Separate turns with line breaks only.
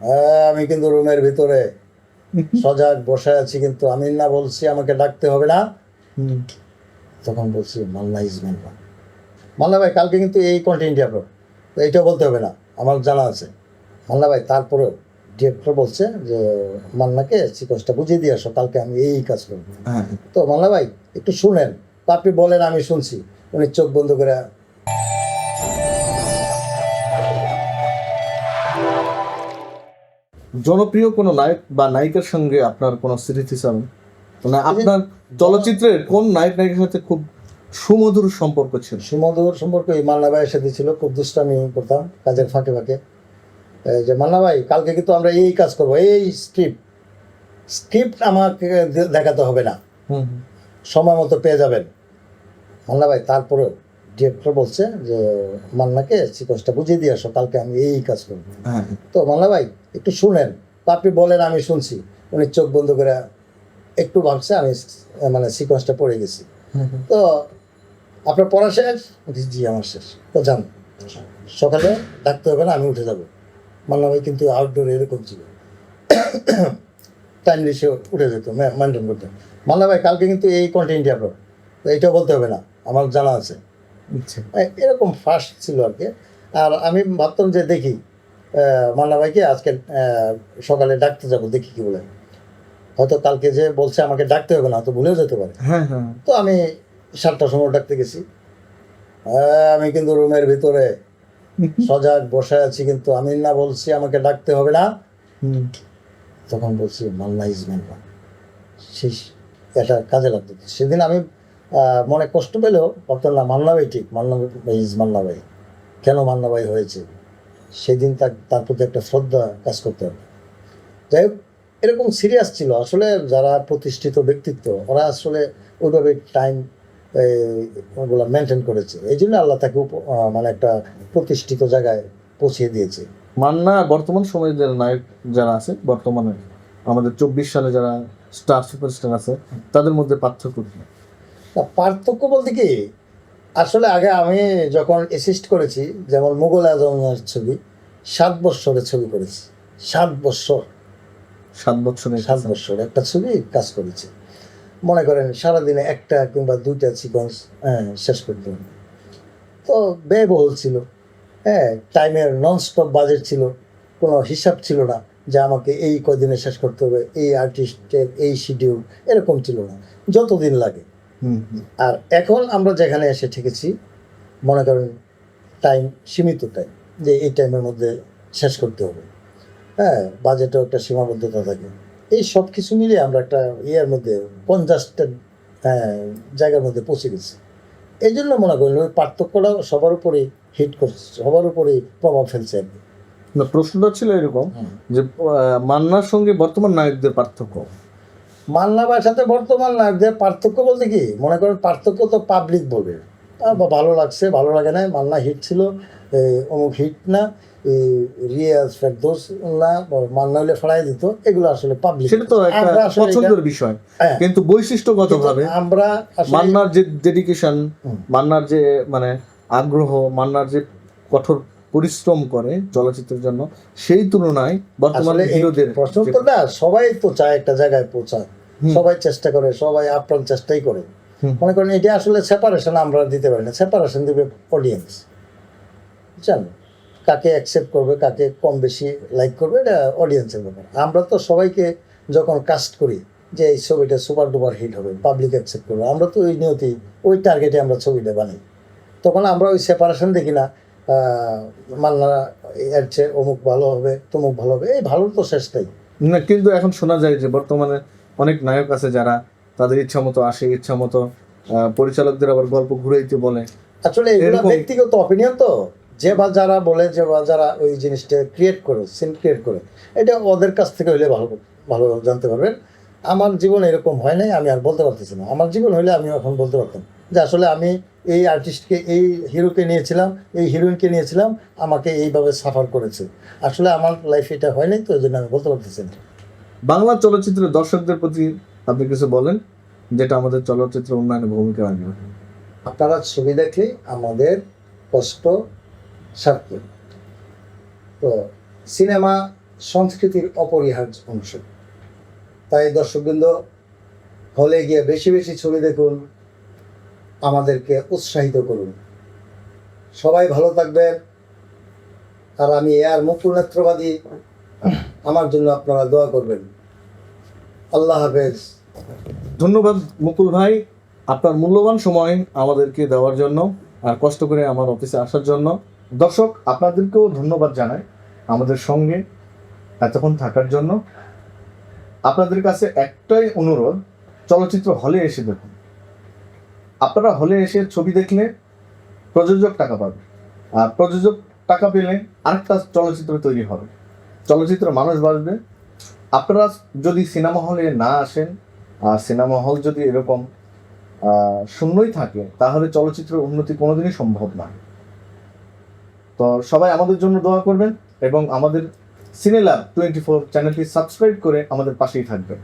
হ্যাঁ আমি কিন্তু রুমের ভিতরে সজাগ বসে আছি কিন্তু আমি না বলছি আমাকে ডাকতে হবে না। তখন বলছি মাল্লা ইজ মাল্লা। মাল্লা ভাই কালকে কিন্তু এই কন্টেন্টই আপনার তো এইটাও বলতে হবে না আমার জানা আছে। মাল্লা ভাই তারপরেও ডিরেক্টর বলছে যে মান্নাকে সিকোয়েন্সটা বুঝিয়ে দিয়ে আসো কালকে আমি এই কাজ করব।
হ্যাঁ।
তো মাল্লা ভাই একটু শুনেন। তো আপনি বলেন আমি শুনছি। উনি চোখ বন্ধ করে
জনপ্রিয় কোনো নায়ক বা নায়িকার সঙ্গে আপনার কোনো স্মৃতি হিসাবে মানে আপনার চলচ্চিত্রের কোন নায়ক নায়িকার সাথে খুব সুমধুর সম্পর্ক ছিল?
সুমধুর সম্পর্ক এই মান্না ভাইয়ের সাথে ছিল খুব দুষ্টামি করতাম কাজের ফাঁকে ফাঁকে। যে মান্না ভাই কালকে কিন্তু আমরা এই কাজ করব এই স্ক্রিপ্ট। স্ক্রিপ্ট আমাকে দেখাতে হবে না। সময় মতো পেয়ে যাবেন। মান্না ভাই তারপরেও। ডিরেক্টর বলছে যে মান্নাকে সিকোয়েন্সটা বুঝিয়ে দিয়ে আসো কালকে আমি এই কাজ করব।
হ্যাঁ।
তো মান্না ভাই একটু শুনেন। তো আপনি বলেন আমি শুনছি। উনি চোখ বন্ধ করে একটু ভাবছে আমি মানে সিকোয়েন্সটা পড়ে গেছি। তো আপনার পড়া শেষ? জি, আমার শেষ। তো যান। সকালে ডাকতে হবে না আমি উঠে যাব। মান্না ভাই কিন্তু আউটডোর এরকম ছিল। টাইমলি সে উঠে যেত মেনটেন করতে মান্না ভাই কালকে কিন্তু এই কন্টেন্টই আপনার তো এইটাও বলতে হবে না। আমার জানা আছে। এরকম ফার্স্ট ছিল আর কি। আর আমি ভাবতাম যে দেখি মান্না ভাইকে আজকে সকালে ডাকতে যাব দেখি কি বলে। হয়তো কালকে যে বলছে আমাকে ডাকতে হবে না তো ভুলেও যেতে পারে।
হ্যাঁ হ্যাঁ।
তো আমি সাতটার সময় ডাকতে গেছি। হ্যাঁ, আমি কিন্তু রুমের ভিতরে সজাগ বসে আছি কিন্তু আমি না বলছি আমাকে ডাকতে হবে না। তখন বলছি মাল্লা ইজ মাল্লা সেই এটা কাজে লাগতো সেদিন আমি মনে কষ্ট পেলেও ভাবতাম না মান্না ভাই ঠিক মান্না ভাই ইজ মান্না ভাই কেন মান্না ভাই হয়েছে? সেদিন তার তার প্রতি একটা শ্রদ্ধা কাজ করতে হবে। যাই হোক, এরকম সিরিয়াস ছিল। আসলে যারা প্রতিষ্ঠিত ব্যক্তিত্ব, ওরা আসলে ওইভাবে টাইম ওগুলো মেনটেন করেছে। এই জন্য আল্লাহ তাকে মানে একটা প্রতিষ্ঠিত জায়গায় পৌঁছিয়ে দিয়েছে।
মান্না বর্তমান সময়ে যে নায়ক, যারা আছে, বর্তমানে আমাদের চব্বিশ সালে যারা স্টার সুপারস্টার আছে, তাদের মধ্যে পার্থক্য
পার্থক্য বলতে কি আসলে আগে আমি যখন অ্যাসিস্ট করেছি যেমন মুঘল আজমের ছবি সাত বৎসরের ছবি করেছি। সাত বৎসর।
সাত বছরের
সাত বছর একটা ছবি কাজ করেছি। মনে করেন সারাদিনে একটা কিংবা দুইটা সিকোয়েন্স হ্যাঁ শেষ করতে হবে তো ব্যয়বহুল ছিল। হ্যাঁ টাইমের ননস্টপ বাজেট ছিল। কোনো হিসাব ছিল না যে আমাকে এই কদিনে শেষ করতে হবে এই আর্টিস্টের এই শিডিউল এরকম ছিল না। যতদিন লাগে। আর এখন আমরা যেখানে এসে ঠেকেছি মনে করেন টাইম সীমিত টাইম যে এই টাইমের মধ্যে শেষ করতে হবে। হ্যাঁ বাজেটও একটা সীমাবদ্ধতা থাকে। এই সব কিছু মিলিয়ে আমরা একটা ইয়ের মধ্যে পঞ্চাশটা হ্যাঁ, জায়গার মধ্যে পৌঁছে গেছি। এই জন্য মনে করেন ওই পার্থক্যটা সবার উপরেই হিট করছে সবার উপরেই প্রভাব ফেলছে আর কি।
না প্রশ্নটা ছিল এরকম যে মান্নার সঙ্গে বর্তমান নায়কদের পার্থক্য।
মান্না ভাইয়ের সাথে বর্তমান নায়কদের পার্থক্য বলতে কি? মনে করেন পার্থক্য তো পাবলিক বলবে। ভালো লাগছে ভালো লাগে না মান্না হিট ছিল অমুক হিট না রিয়াজ ফেরদোস না মান্না হলে ফেলাই দিত এগুলো আসলে পাবলিক
সেটা তো একটা পছন্দের বিষয়।
হ্যাঁ।
কিন্তু বৈশিষ্ট্যগতভাবে
আমরা
মান্নার যে ডেডিকেশন মান্নার যে মানে আগ্রহ মান্নার যে কঠোর পরিশ্রম করে চলচ্চিত্রের জন্য সেই তুলনায় বর্তমানে হিরোদের
প্রশ্ন তো না সবাই তো চায় একটা জায়গায় পৌঁছায়। সবাই চেষ্টা করে সবাই আপ্রাণ চেষ্টাই করে। মনে করেন এটা আসলে সেপারেশন আমরা দিতে পারি না সেপারেশন দিবে অডিয়েন্স বুঝছেন? কাকে অ্যাকসেপ্ট করবে কাকে কম বেশি লাইক করবে এটা অডিয়েন্সের ব্যাপার। আমরা তো সবাইকে যখন কাস্ট করি যে এই ছবিটা সুপার ডুপার হিট হবে পাবলিক অ্যাকসেপ্ট করবে আমরা তো ওই নিয়তি ওই টার্গেটে আমরা ছবিটা বানাই। তখন আমরা ওই সেপারেশন দেখি না মান্না এর চেয়ে অমুক ভালো হবে তমুক ভালো হবে এই ভালোর তো শেষটাই
না কিন্তু এখন শোনা যায় যে বর্তমানে অনেক নায়ক আছে যারা তাদের ইচ্ছা মতো আসে ইচ্ছা মতো পরিচালকদের আবার গল্প ঘুরাইতে বলে।
আসলে এগুলো ব্যক্তিগত অপিনিয়ন তো। যে বা যারা বলে যে বা যারা ওই জিনিসটা ক্রিয়েট করে সিন ক্রিয়েট করে এটা ওদের কাছ থেকে হইলে ভালো ভালো জানতে পারবেন। আমার জীবন এরকম হয় নাই আমি আর বলতে পারতেছি না। আমার জীবন হইলে আমি এখন বলতে পারতাম যে আসলে আমি এই আর্টিস্টকে এই হিরোকে নিয়েছিলাম এই হিরোইনকে নিয়েছিলাম আমাকে এইভাবে সাফার করেছে। আসলে আমার লাইফ এটা হয় নাই তো ওই জন্য আমি বলতে পারতেছি না।
বাংলা চলচ্চিত্রের দর্শকদের প্রতি আপনি কিছু বলেন, যেটা আমাদের চলচ্চিত্র উন্নয়নে ভূমিকা রাখবে?
আপনারা ছবি দেখলে আমাদের কষ্ট সার্থক তো, সিনেমা সংস্কৃতির অপরিহার্য অংশ। তাই দর্শকবৃন্দ, হলে গিয়ে বেশি বেশি ছবি দেখুন, আমাদেরকে উৎসাহিত করুন। সবাই ভালো থাকবেন। আর আমি আর মুকুল নেত্রবাদী আমার জন্য আপনারা দোয়া করবেন। আল্লাহ হাফেজ।
ধন্যবাদ মুকুল ভাই। আপনার মূল্যবান সময় আমাদেরকে দেওয়ার জন্য আর কষ্ট করে আমার অফিসে আসার জন্য। দর্শক, আপনাদেরকেও ধন্যবাদ জানাই আমাদের সঙ্গে এতক্ষণ থাকার জন্য। আপনাদের কাছে একটাই অনুরোধ, চলচ্চিত্র হলে এসে দেখুন। আপনারা হলে এসে ছবি দেখলে প্রযোজক টাকা পাবে। আর প্রযোজক টাকা পেলে আরেকটা চলচ্চিত্র তৈরি হবে। চলচ্চিত্র মানুষ বাঁচবে। আপনারা যদি সিনেমা হলে না আসেন, আর সিনেমা হল যদি এরকম শূন্যই থাকে, তাহলে চলচ্চিত্রের উন্নতি কোনোদিনই সম্ভব না তো সবাই আমাদের জন্য দোয়া করবেন এবং আমাদের সিনেলা টোয়েন্টি ফোর চ্যানেলটি সাবস্ক্রাইব করে আমাদের পাশেই থাকবেন।